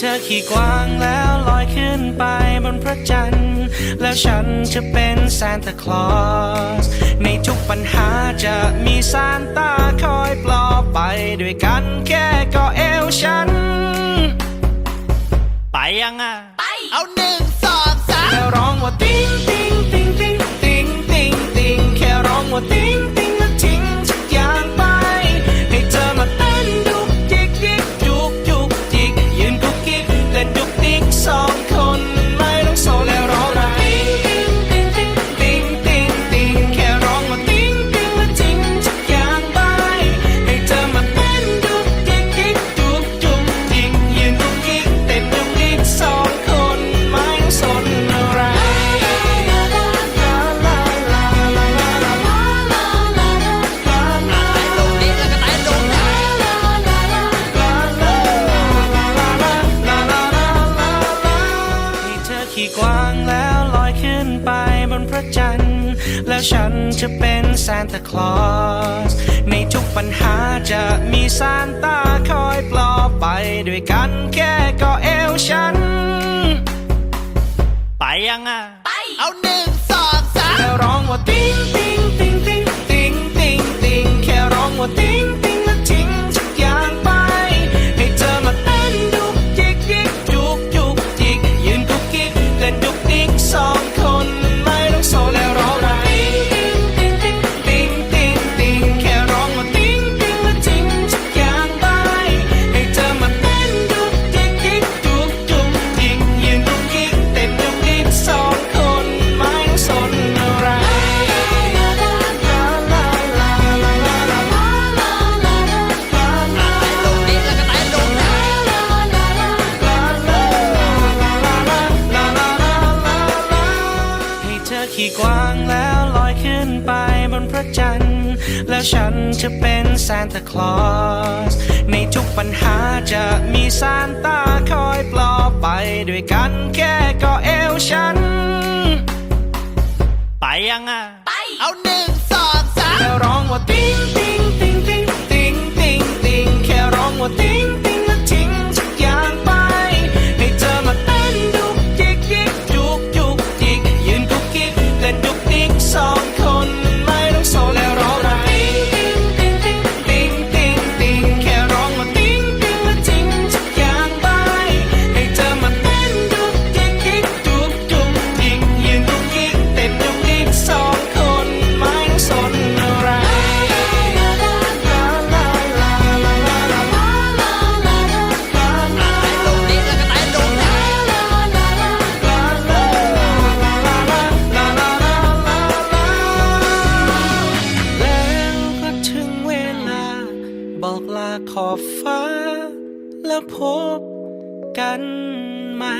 เธอขี่กวางแล้วลอยขึ้นไปบนพระจันทร์ แล้วฉันจะเป็นซานตาคลอส ในทุกปัญหาจะมีซานตาคอยปลอบไปด้วยกันแค่ก็เอวฉัน ไปยังอะเอาหนึ่งสองสามแค่ร้องว่าติ้งติ้งติ้งติ้ง บนพระจันทร์ แล้วฉันจะเป็นซานตาคลอส ในทุกปัญหาจะมีซานตาคอยปลอบไปด้วยกันแค่ก็เอวฉัน ไปยังอะ เอาหนึ่งสองสามแค่ร้องว่าติ้งติ้งติ้งติ้ง ให้เธอขี่กวางแล้วลอยขึ้นไปบนพระจันทร์ แล้วฉันจะเป็นซานตาคลอส ในทุกปัญหาจะมีซานตาคอยปลอบไปด้วยกันแค่ก็เอวฉัน ไปยังอะ ขอบฟ้าแล้วพบกันใหม่